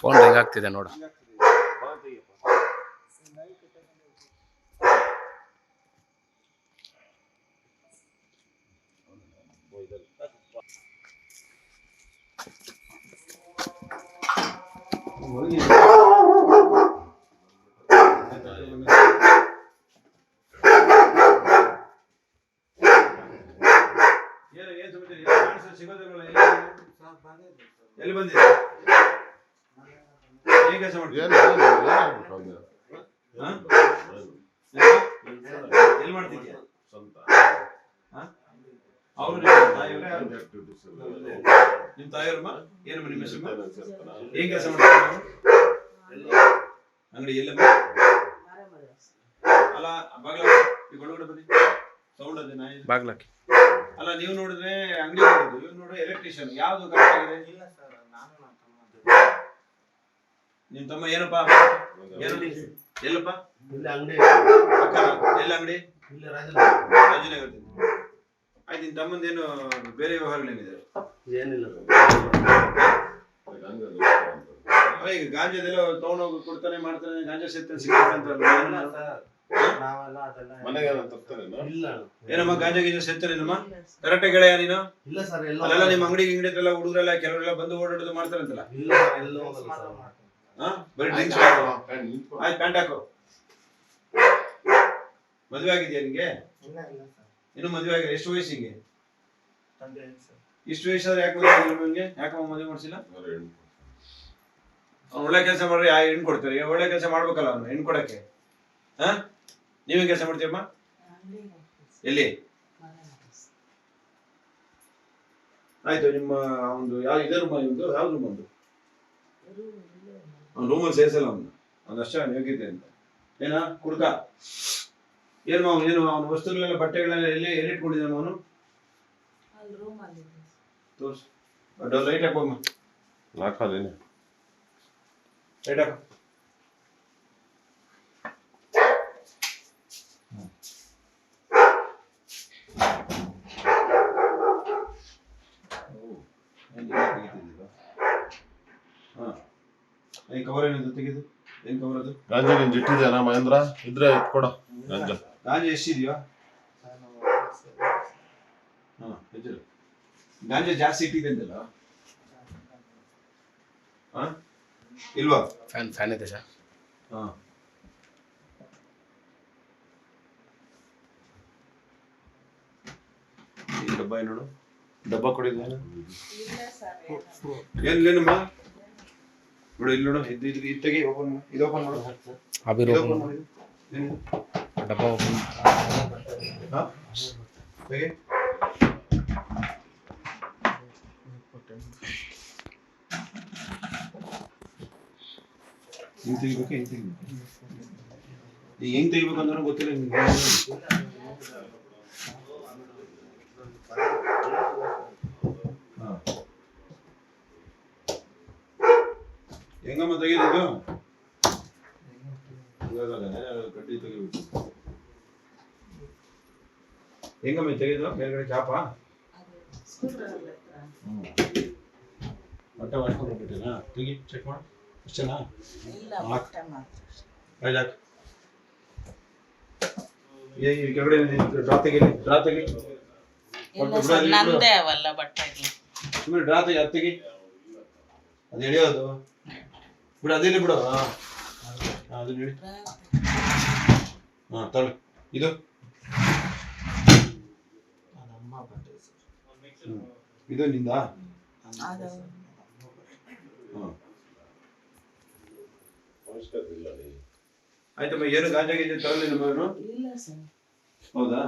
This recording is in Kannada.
ಫೋನ್ ರಿಂಗ್ ಆಗ್ತಿದೆ ನೋಡು ಎಲ್ಲಿ ಬಂದಿದೆ ಏನ್ ಕೆಲಸ? ಎಲ್ಲಿ ಮಾಡ್ತಿದ್ಯಾ? ಅವರು ಯಾರು? ನಿಮ್ಮ ತಾಯಿಯವ್ರಮ್ಮ ಏನಮ್ಮ ನಿಮ್ಮ ಹೆಸರು? ಏನ್ ಕೆಲಸ ಮಾಡ್ತೀರಾ ಅಂಗಡಿ ಎಲ್ಲ ಅಲ್ಲ ಬಾಗ್ಲ ಈ ಒಳಗಡೆ ಬನ್ನಿ. ಸೌಂಡ್ ಅದೇ ನಾಯಿ. ಬಾಗ್ಲಾಕಿ ಅಲ್ಲ ನೀವು ನೋಡಿದ್ರೆ ಅಂಗಡಿ ನೋಡುದು ಇವ್ರು ನೋಡಿದ್ರೆ ಎಲೆಕ್ಟ್ರಿಷಿಯನ್ ಯಾವ್ದು ಕರೆಕ್ಟ್ ಆಗಿದೆ? ನಿಮ್ ತಮ್ಮ ಏನಪ್ಪ? ಏನು ಎಲ್ಲಪ್ಪ? ಇಲ್ಲ ಅಂಗಡಿ. ಅಕ್ಕ ಎಲ್ಲ ಅಂಗಡಿ? ಇಲ್ಲ ರಾಜನಗರ ಆಯ್ತು ನಿನ್ ತಮ್ಮಂದೇನು ಬೇರೆ ವ್ಯವಹಾರಗಳೇನಿದೆ ಏನಿಲ್ಲ ಈಗ ಗಾಂಜಾದೆಲ್ಲ ತಗೊಂಡೋಗಿ ಕೊಡ್ತಾನೆ ಮಾಡ್ತಾನೆ ಗಾಂಜಾ ಸೇರ್ತಾನೆ ಸಿಗ್ತಾನೆ ಅಂತ ನಾವೆಲ್ಲ ಅದೆಲ್ಲ ಮನೆಗೆ ಏನಾದ್ರು ತರ್ತಾರೇನೋ? ಇಲ್ಲ. ಏನಮ್ಮ ಗಾಂಜಾ ಗೀಜಾ ಸೇರ್ತಾನೆ ನಮ್ಮ ಕರೆಕ್ಟ್ ಗೆಳೆಯ ನೀನು? ಇಲ್ಲ ಸರ್ ಎಲ್ಲ ಅಲ್ಲೆಲ್ಲ ನಿಮ್ಮ ಅಂಗಡಿ ಹತ್ರ ಎಲ್ಲ ಹುಡುಗರೆಲ್ಲ ಕೆಲವರೆಲ್ಲ ಬಂದು ಓಡಾಡೋದು ಮಾಡ್ತಾರಂತಲ್ಲ? ಪ್ಯಾಂಟ್ ನಿಂತ್ಕೊ. ಆಯ್ತು ಪ್ಯಾಂಟ್ ಹಾಕು. ಮದುವೆ ಆಗಿದೆಯಾ ನಿಂಗೆ ಇಲ್ಲ ಇಲ್ಲ ಸರ್. ಇನ್ನು ಮದುವೆ ಆಗಿಲ್ಲ. ಎಷ್ಟು ವಯಸ್ಸಿಗೆ ತಂದೆ ಸರ್. ಇಷ್ಟು ವಯಸ್ಸಾದ್ರೆ ಯಾಕೆ ಮದುವೆ ಆಗಿಲ್ಲ ನಿಮ್ಗೆ? ಯಾಕಮ್ಮ ಮದುವೆ ಮಾಡಿಸಿಲ್ಲ? ಅವ್ನು ಒಳ್ಳೆ ಕೆಲಸ ಮಾಡ್ರೆ ಯಾ ಹೆಣ್ಣು ಕೊಡ್ತಾರೆ. ಒಳ್ಳೆ ಕೆಲಸ ಮಾಡ್ಬೇಕಲ್ಲ ಅವ್ನು ಹೆಣ್ಣು ಕೊಡಕ್ಕೆ. ಹಾ? ನೀವೇನ್ ಕೆಲಸ ಮಾಡ್ತೀಯಮ್ಮ ಎಲ್ಲಿ? ಆಯ್ತು ನಿಮ್ಮ ಒಂದು ಯಾವ ಇದೇ ರೂಮ್ ನಿಮ್ದು ಯಾವ ರೂಮ್ ಒಂದು ಅವ್ನು ರೂಮಲ್ಲಿ ಸೇರಿಸಲ್ಲ ಅವನು. ಅವ್ನು ಅಷ್ಟೇ ಯೋಗ್ಯತೆ ಅಂತ. ಏನ? ಕುಡ್ಕ. ಏನು ಅವನು ಏನು ಅವನ ವಸ್ತುಗಳೆಲ್ಲ ಬಟ್ಟೆಗಳೆಲ್ಲ ಎಲ್ಲಿ ಎಲ್ಲಿ ಇಟ್ಕೊಂಡಿದ್ದಾನೆ ಅವನು ತೋರ್ಸು. ಅಡ್ಡ ಲೈಟ್ ಹಾಕೋಮ್ಮ. ಲೈಟ್ ಹಾಕು. ಈ ಕವರ್ ಏನಿದೆ? ತೆಗೆದು. ಏನ್ ಕವರ್ ಅದು? ಗಾಂಜಾ ಗಿಂಜ ಇಟ್ಟಿದ್ಯಾನ ಮಹೇಂದ್ರ? ಇದ್ರೆ ಎತ್ಕೊಡ. ಗಾಂಜಾ ಗಾಂಜಾ ಎಷ್ಟಿದೆಯೋ? ಹಾ ಹೆಚ್ಚು ಗಾಂಜಾ ಜಾಸ್ತಿ ಇಟ್ಟಿದೆ ಅಂತಲ್ಲ? ಹಾ? ಇಲ್ವಾ? ಫ್ಯಾನ್ ಫ್ಯಾನ್ ಇದೆ ಸರ್. ಹಾ. ಈ ಡಬ್ಬ ಏನ್ ನೋಡು? ಡಬ್ಬ ಕೊಡಿದ್ದೇನೆ ಏನಿಲ್ಲೇನಮ್ಮ ಇಲ್ಲಿ ನೋಡು ಇದು ಇದು ಇದು ತೆಗಿ ಓಪನ್ ಇದು ಓಪನ್ ಮಾಡು ಅಭಿರ್ ಇದು ಓಪನ್ ಓಪನ್ ಮಾಡು ಡಬ್ಬ ಓಪನ್ ಹಾ? ತೆಗಿ ಹಿಂಗ್ ತೆಗಿಬೇಕು ಹಿಂಗ್ ತೆಗಿಬೇಕು ಈಗ ಹೆಂಗ್ ತೆಗಿಬೇಕಂದ್ರೆ ಗೊತ್ತಿಲ್ಲ ನಿಮ್ಗೆ ಹೆಂಗಮ್ಮ ಇವಾಗಲ್ಲ ಕಡ್ಡಿ ತೆಗಿಬೇಕು ಹೆಂಗಮ್ಮ ತೆಗೆದು ಮೇಲ್ಗಡೆ ಚಾಪ? ಬಟ್ಟೆ ವಾಶ್ಕೊಂಡು ಹೋಗ್ಬಿಟ್ಟಿನಾ ತೆಗಿ ಚೆಕ್ ಮಾಡು. ಅಷ್ಟೇನಾ? ಈ ಕೆಳಗಡೆ ಡ್ರಾ ತೆಗೀಲಿ ಡ್ರಾ ತೆಗಿ ನಂದೇ ಅವಲ್ಲ ಬಟ್ಟೆ ಸುಮ್ಮನೆ ಡ್ರಾ ತೆಗಿ ಅದು ತೆಗಿ ಅದು ಎಳೆಯೋದು. ಬಿಡು ಅದೇ ಬಿಡು. ಹಾ. ಅದನ್ನ ತಗೊಳ್ಳಿ ಇದು. ಹ್ಮ್. ಇದು ನಿಂದ? ಹಾ. ಆಯ್ತಮ್ಮ ಏನು ಗಾಂಜಾ ಗೀಜಾ ನಮ್ಮನು ಸರ್. ಹೌದಾ?